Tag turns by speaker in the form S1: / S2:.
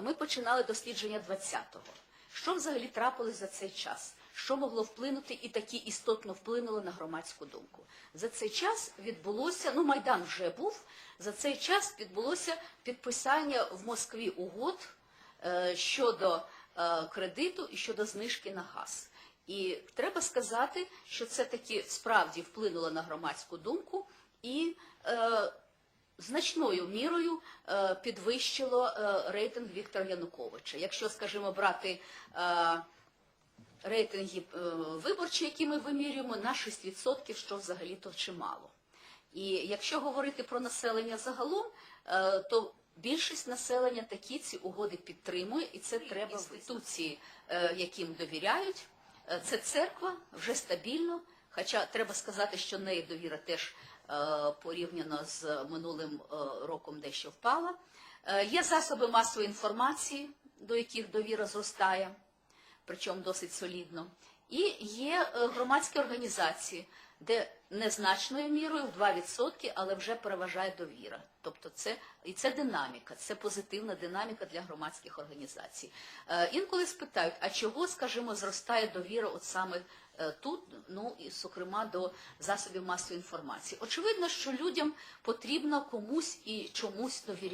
S1: ми починали дослідження 20-го. Що взагалі трапилось за цей час? Що могло вплинути і такі істотно вплинуло на громадську думку? За цей час відбулося, ну Майдан вже був. За цей час відбулося підписання в Москві угод е, щодо е, кредиту і щодо знижки на газ. І треба сказати, що це таки справді вплинуло на громадську думку і е, значною мірою е, підвищило е, рейтинг Віктора Януковича. Якщо, скажімо, брати е, рейтинги виборчі, які ми вимірюємо, на 6%, що взагалі-то чимало. І якщо говорити про населення загалом, то більшість населення такі ці угоди підтримує, і це треба в інституції, яким довіряють. Це церква вже стабільно, хоча треба сказати, що неї довіра теж е, порівняно з минулим е, роком дещо впала. Е, Є засоби масової інформації, до яких довіра зростає причому досить солідно. І є е, громадські організації, де незначною мірою в 2%, але вже переважає довіра. Тобто це і це динаміка, це позитивна динаміка для громадських організацій. Е, інколи спитають, а чого, скажімо, зростає довіра от саме е, тут, ну і зокрема до засобів масової інформації. Очевидно, що людям потрібно комусь і чомусь довіряти.